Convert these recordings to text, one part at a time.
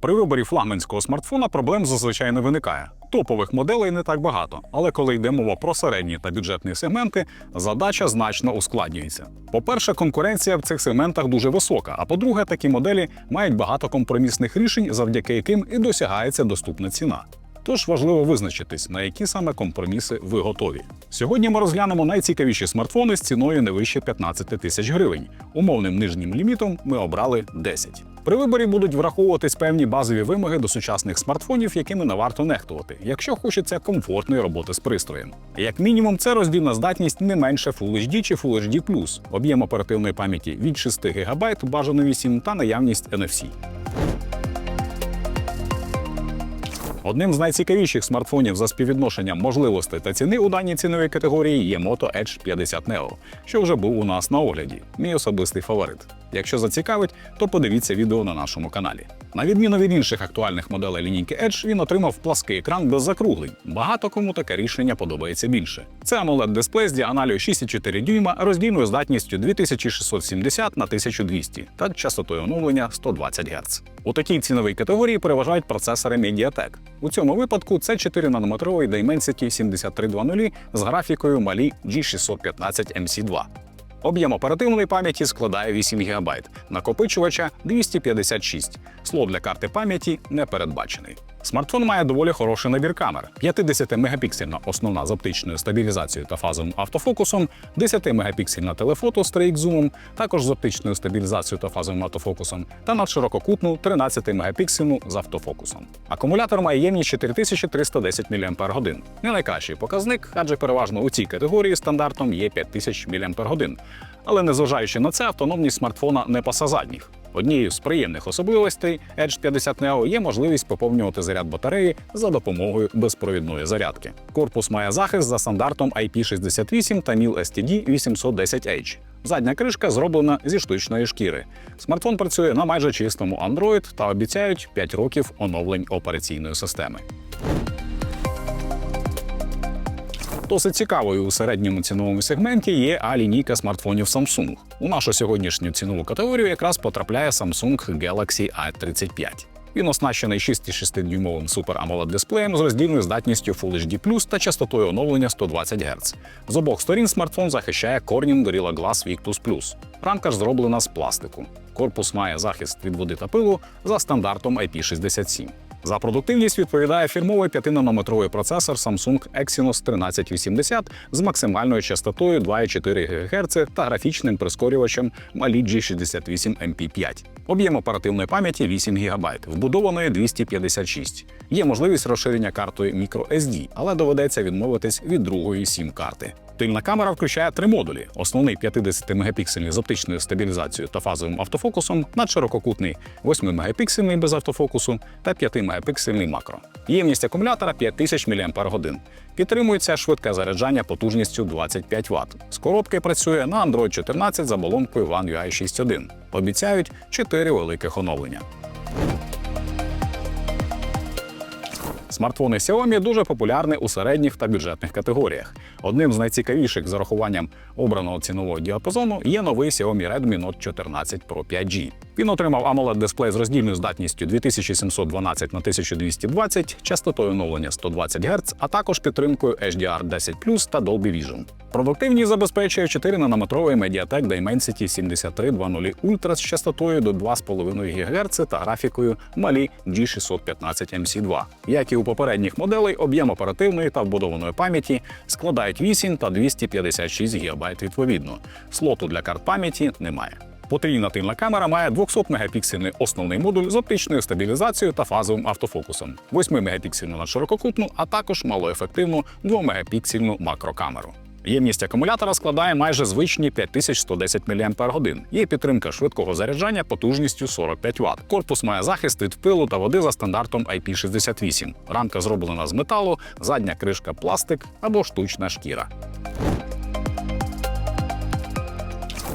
При виборі флагманського смартфона проблем зазвичай не виникає. Топових моделей не так багато, але коли йде мова про середні та бюджетні сегменти, задача значно ускладнюється. По-перше, конкуренція в цих сегментах дуже висока. А по-друге, такі моделі мають багато компромісних рішень, завдяки яким і досягається доступна ціна. Тож важливо визначитись, на які саме компроміси ви готові. Сьогодні ми розглянемо найцікавіші смартфони з ціною не вище 15 тисяч гривень. Умовним нижнім лімітом ми обрали 10. При виборі будуть враховуватись певні базові вимоги до сучасних смартфонів, якими не варто нехтувати, якщо хочеться комфортної роботи з пристроєм. Як мінімум, це роздільна здатність не менше Full HD чи Full HD+, об'єм оперативної пам'яті від 6 ГБ, бажано 8 та наявність NFC. Одним з найцікавіших смартфонів за співвідношенням можливостей та ціни у даній ціновій категорії є Moto Edge 50 Neo, що вже був у нас на огляді. Мій особистий фаворит. Якщо зацікавить, то подивіться відео на нашому каналі. На відміну від інших актуальних моделей лінійки Edge, він отримав плаский екран без закруглень. Багато кому таке рішення подобається більше. Це amoled дисплей з діагоналю 6,4 дюйма, роздільною здатністю 2670 на 1200 та частотою оновлення 120 Гц. У такій ціновій категорії переважають процесори MediaTek. У цьому випадку це 4 нанометровий Dimensity 7320 з графікою Mali G615 MC2. Об'єм оперативної пам'яті складає 8 ГБ, накопичувача 256. Слот для карти пам'яті не передбачений. Смартфон має доволі хороший набір камер: 50-мегапіксельна основна з оптичною стабілізацією та фазовим автофокусом, 10-мегапіксельна телефото з 3X-зумом, також з оптичною стабілізацією та фазовим автофокусом, та надширококутну 13-мегапіксельну з автофокусом. Акумулятор має ємність 4310 мАч. Не найкращий показник, адже переважно у цій категорії стандартом є 5000 мАч. Але незважаючи на це, автономність смартфона не паса задніх. Однією з приємних особливостей Edge 50 Neo є можливість поповнювати заряд батареї за допомогою безпровідної зарядки. Корпус має захист за стандартом IP68 та MIL STD 810H. Задня кришка зроблена зі штучної шкіри. Смартфон працює на майже чистому Android та обіцяють 5 років оновлень операційної системи. Досить цікавою у середньому ціновому сегменті є А-лінійка смартфонів Samsung. У нашу сьогоднішню цінову категорію якраз потрапляє Samsung Galaxy A35. Він оснащений 6,6-дюймовим Super AMOLED дисплеєм з роздільною здатністю Full HD+, та частотою оновлення 120 Гц. З обох сторін смартфон захищає Corning Gorilla Glass Victus+. Рамка ж зроблена з пластику. Корпус має захист від води та пилу за стандартом IP67. За продуктивність відповідає фірмовий 5-нанометровий процесор Samsung Exynos 1380 з максимальною частотою 2,4 ГГц та графічним прискорювачем Mali G68 MP5. Об'єм оперативної пам'яті 8 ГБ, вбудованої 256. Є можливість розширення картою microSD, але доведеться відмовитись від другої сім-карти. Тильна камера включає три модулі: основний 50-мегапіксельний з оптичною стабілізацією та фазовим автофокусом, надширококутний 8-мегапіксельний без автофокусу та 5-мегапіксельний макро. Ємність акумулятора 5000 мАч. Підтримується швидке заряджання потужністю 25 Вт. З коробки працює на Android 14 за оболонкою One UI 6.1. Обіцяють 4 великих оновлення. Смартфони Xiaomi дуже популярні у середніх та бюджетних категоріях. Одним з найцікавіших з урахуванням обраного цінового діапазону є новий Xiaomi Redmi Note 14 Pro 5G. Він отримав amoled дисплей з роздільною здатністю 2712 на 1220, частотою оновлення 120 Гц, а також підтримкою HDR 10 та Dolby Vision. Продуктивність забезпечує 4-нанометровий Mediatek Dimensity 7320 Ultra з частотою до 2,5 ГГц та графікою Mali G615 MC2. Як і у попередніх моделей, об'єм оперативної та вбудованої пам'яті складають 8 та 256 ГБ відповідно. Слоту для карт пам'яті немає. Потрійна тильна камера має 200-мегапіксельний основний модуль з оптичною стабілізацією та фазовим автофокусом, 8-мегапіксельну надширококутну, а також малоефективну 2-мегапіксельну макрокамеру. Ємність акумулятора складає майже звичні 5110 мАч. Є підтримка швидкого заряджання потужністю 45 Вт. Корпус має захист від пилу та води за стандартом IP68. Рамка зроблена з металу, задня кришка пластик або штучна шкіра.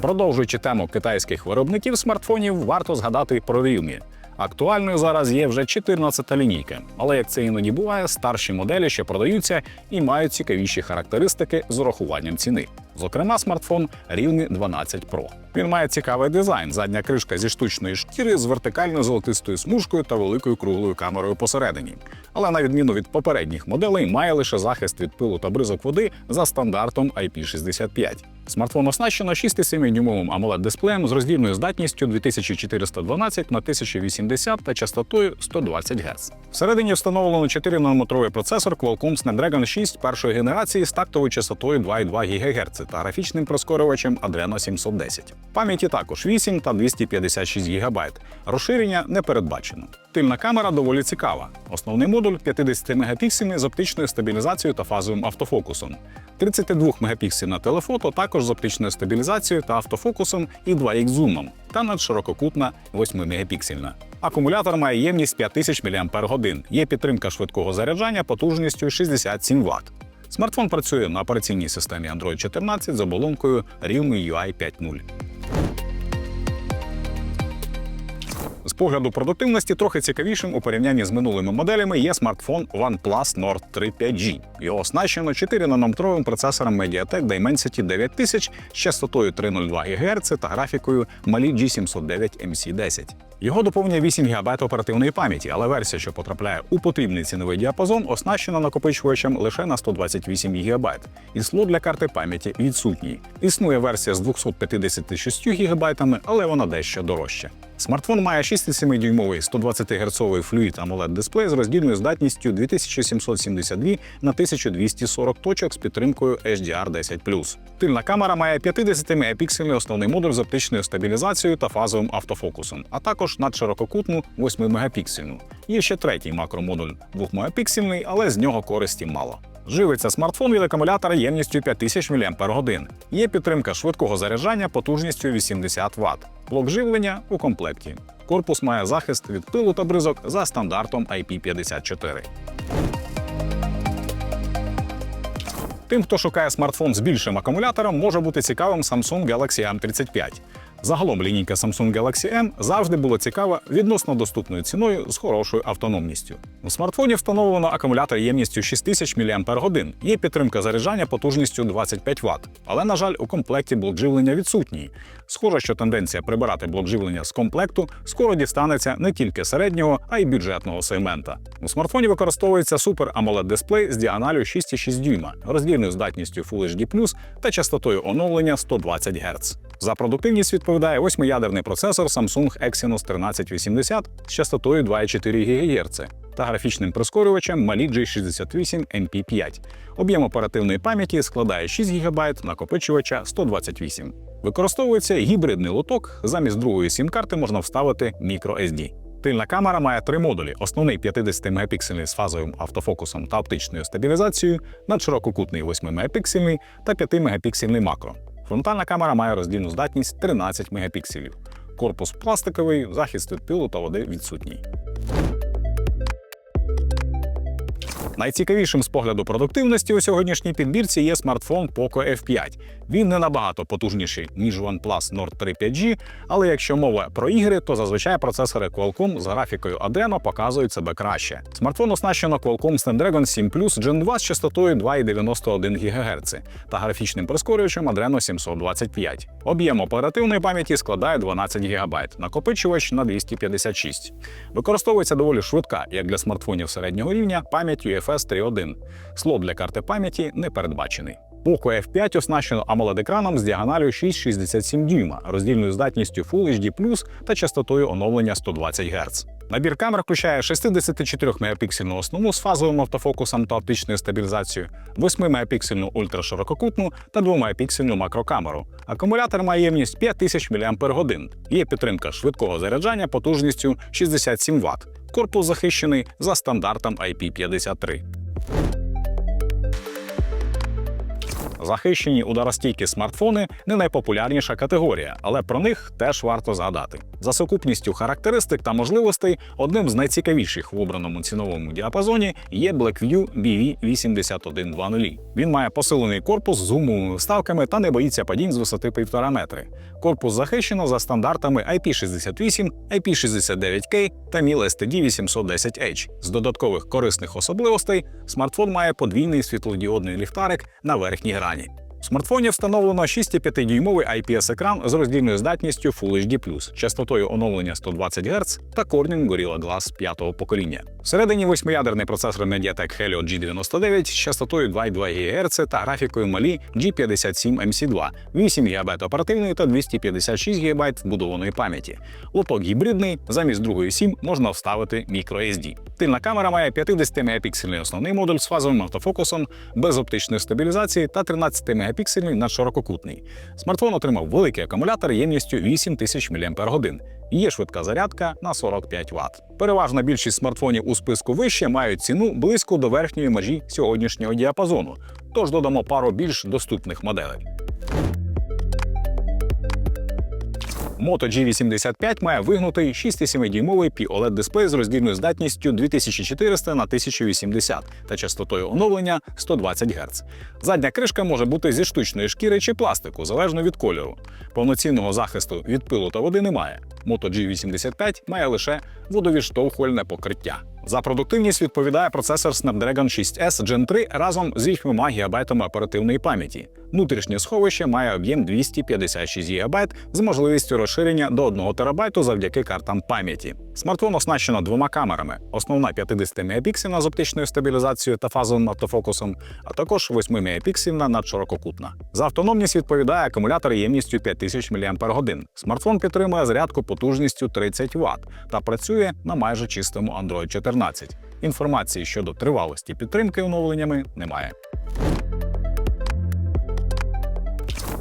Продовжуючи тему китайських виробників смартфонів, варто згадати про Realme. Актуальною зараз є вже 14-та лінійка, але як це іноді буває, старші моделі ще продаються і мають цікавіші характеристики з урахуванням ціни. Зокрема, смартфон Realme 12 Pro. Він має цікавий дизайн, задня кришка зі штучної шкіри з вертикально золотистою смужкою та великою круглою камерою посередині. Але на відміну від попередніх моделей, має лише захист від пилу та бризок води за стандартом IP65. Смартфон оснащено 6,7-дюймовим amoled дисплеєм з роздільною здатністю 2412 на 1080 та частотою 120 Гц. Всередині встановлено 4-нанометровий процесор Qualcomm Snapdragon 6 першої генерації з тактовою частотою 2,2 ГГц та графічним прискорювачем Adreno 710. Пам'яті також 8 та 256 ГБ. Розширення не передбачено. Тильна камера доволі цікава. Основний модуль 50 мегапіксельний з оптичною стабілізацією та фазовим автофокусом. 32 мегапіксельна телефото також з оптичною стабілізацією та автофокусом і 2х зумом, та надширококутна 8 мегапіксельна. Акумулятор має ємність 5000 мАч. Є підтримка швидкого заряджання потужністю 67 Вт. Смартфон працює на операційній системі Android 14 з оболонкою Realme UI 5.0. погляду продуктивності трохи цікавішим у порівнянні з минулими моделями є смартфон OnePlus Nord 3 5G. Його оснащено 4-нанометровим процесором MediaTek Dimensity 9000 з частотою 302 ГГц та графікою Mali G709 MC10. Його доповнює 8 ГБ оперативної пам'яті, але версія, що потрапляє у потрібний ціновий діапазон, оснащена накопичувачем лише на 128 ГБ. І слот для карти пам'яті відсутній. Існує версія з 256 ГБ, але вона дещо дорожча. Смартфон має 6,7-дюймовий 120 герцовий флюїд amoled дисплей з роздільною здатністю 2772 на 1240 точок з підтримкою HDR10+. Тильна камера має 50-мегапіксельний основний модуль з оптичною стабілізацією та фазовим автофокусом, а також надширококутну 8-мегапіксельну. Є ще третій макромодуль 2-мегапіксельний, але з нього користі мало. Живиться смартфон від акумулятора ємністю 5000 мАч. Є підтримка швидкого заряджання потужністю 80 Вт. Блок живлення у комплекті. Корпус має захист від пилу та бризок за стандартом IP54. Тим, хто шукає смартфон з більшим акумулятором, може бути цікавим Samsung Galaxy M35. Загалом лінійка Samsung Galaxy M завжди була цікава відносно доступною ціною з хорошою автономністю. У смартфоні встановлено акумулятор ємністю 6000 мАч. Є підтримка заряджання потужністю 25 Вт. Але, на жаль, у комплекті блок живлення відсутній. Схоже, що тенденція прибирати блок живлення з комплекту скоро дістанеться не тільки середнього, а й бюджетного сегмента. У смартфоні використовується Super AMOLED дисплей з діагоналю 6,6 дюйма, роздільною здатністю Full HD+, та частотою оновлення 120 Гц. За продуктивність відповідає восьмиядерний процесор Samsung Exynos 1380 з частотою 2,4 ГГц та графічним прискорювачем Mali G68 MP5. Об'єм оперативної пам'яті складає 6 ГБ, накопичувача 128. Використовується гібридний лоток. Замість другої сім-карти можна вставити microSD. Тильна камера має три модулі: основний 50-мегапіксельний з фазовим автофокусом та оптичною стабілізацією, надширококутний 8-мегапіксельний та 5-мегапіксельний макро. Фронтальна камера має роздільну здатність 13 мегапікселів. Корпус пластиковий, захист від пилу та води відсутній. Найцікавішим з погляду продуктивності у сьогоднішній підбірці є смартфон Poco F5. Він не набагато потужніший, ніж OnePlus Nord 3 5G, але якщо мова про ігри, то зазвичай процесори Qualcomm з графікою Adreno показують себе краще. Смартфон оснащено Qualcomm Snapdragon 7 Plus Gen 2 з частотою 2,91 ГГц та графічним прискорювачем Adreno 725. Об'єм оперативної пам'яті складає 12 ГБ, накопичувач на 256. Використовується доволі швидка, як для смартфонів середнього рівня, пам'ять UFS 3.1. Слот для карти пам'яті не передбачений. Poco F5 оснащено AMOLED-екраном з діагоналю 6,67 дюйма, роздільною здатністю Full HD+, та частотою оновлення 120 Гц. Набір камер включає 64-мегапіксельну основну з фазовим автофокусом та оптичною стабілізацією, 8-мегапіксельну ультраширококутну та 2-мегапіксельну макрокамеру. Акумулятор має ємність 5000 мАч. Є підтримка швидкого заряджання потужністю 67 Вт. Корпус захищений за стандартом IP53. Захищені ударостійкі смартфони не найпопулярніша категорія, але про них теж варто згадати. За сукупністю характеристик та можливостей одним з найцікавіших в обраному ціновому діапазоні є Blackview BV8120. Він має посилений корпус з гумовими вставками та не боїться падінь з висоти 1,5 метри. Корпус захищено за стандартами IP68, IP69K та MIL STD 810H. З додаткових корисних особливостей смартфон має подвійний світлодіодний ліхтарик на верхній грані. Казахстані смартфоні встановлено 6,5-дюймовий IPS-екран з роздільною здатністю Full HD+, частотою оновлення 120 Гц та Corning Gorilla Glass 5-го покоління. Всередині восьмиядерний процесор Mediatek Helio G99 з частотою 2,2 ГГц та графікою малі G57MC2, 8 ГБ оперативної та 256 ГБ вбудованої пам'яті. Лоток гібридний, замість другої SIM можна вставити microSD. Тильна камера має 50-мегапіксельний основний модуль з фазовим автофокусом, без оптичної стабілізації та 13-мегапіксельний надширококутний. Смартфон отримав великий акумулятор ємністю 8000 мАч. Є швидка зарядка на 45 Вт. Переважна більшість смартфонів у списку вище мають ціну близько до верхньої межі сьогоднішнього діапазону. Тож додамо пару більш доступних моделей. Moto G85 має вигнутий 6,7-дюймовий POLED дисплей з роздільною здатністю 2400 на 1080 та частотою оновлення 120 Гц. Задня кришка може бути зі штучної шкіри чи пластику, залежно від кольору. Повноцінного захисту від пилу та води немає. Moto G85 має лише водовідштовхувальне покриття. За продуктивність відповідає процесор Snapdragon 6S Gen 3 разом з 8 ГБ оперативної пам'яті. Внутрішнє сховище має об'єм 256 ГБ з можливістю розширення до 1 ТБ завдяки картам пам'яті. Смартфон оснащено двома камерами: основна 50 мегапіксельна з оптичною стабілізацією та фазовим автофокусом, а також 8 мегапіксельна надширококутна. За автономність відповідає акумулятор ємністю 5000 мАч. Смартфон підтримує зарядку потужністю 30 Вт та працює на майже чистому Android 14. Інформації щодо тривалості підтримки оновленнями немає.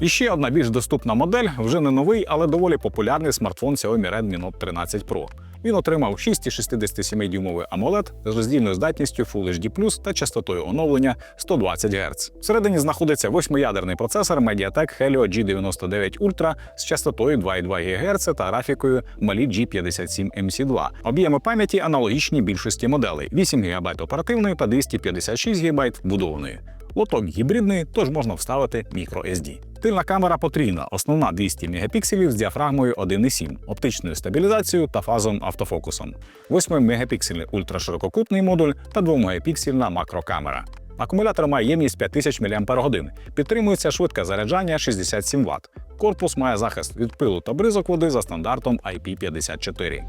І ще одна більш доступна модель, вже не новий, але доволі популярний смартфон Xiaomi Redmi Note 13 Pro. Він отримав 6,67-дюймовий AMOLED з роздільною здатністю Full HD+, та частотою оновлення 120 Гц. Всередині знаходиться восьмиядерний процесор Mediatek Helio G99 Ultra з частотою 2,2 ГГц та графікою Mali G57MC2. Об'єми пам'яті аналогічні більшості моделей: 8 ГБ оперативної та 256 ГБ вбудованої. Лоток гібридний, тож можна вставити microSD. Тильна камера потрійна, основна 200 мегапікселів з діафрагмою 1,7, оптичною стабілізацією та фазовим автофокусом, 8 мегапіксельний ультраширококутний модуль та 2 мегапіксельна макрокамера. Акумулятор має ємність 5000 мАч. Підтримується швидке заряджання 67 Вт. Корпус має захист від пилу та бризок води за стандартом IP54.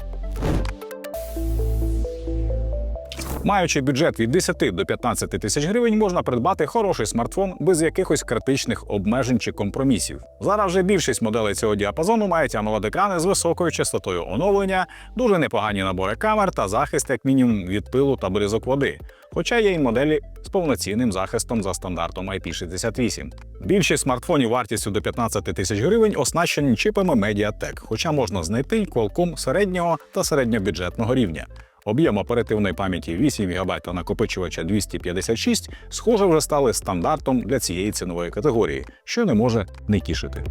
Маючи бюджет від 10 до 15 тисяч гривень, можна придбати хороший смартфон без якихось критичних обмежень чи компромісів. Зараз вже більшість моделей цього діапазону мають amoled екрани з високою частотою оновлення, дуже непогані набори камер та захист, як мінімум, від пилу та бризок води. Хоча є й моделі з повноцінним захистом за стандартом IP68. Більшість смартфонів вартістю до 15 тисяч гривень оснащені чипами Mediatek, хоча можна знайти й Qualcomm середнього та середньобюджетного рівня. Об'єм оперативної пам'яті 8 ГБ та накопичувача 256, схоже, вже стали стандартом для цієї цінової категорії, що не може не тішити.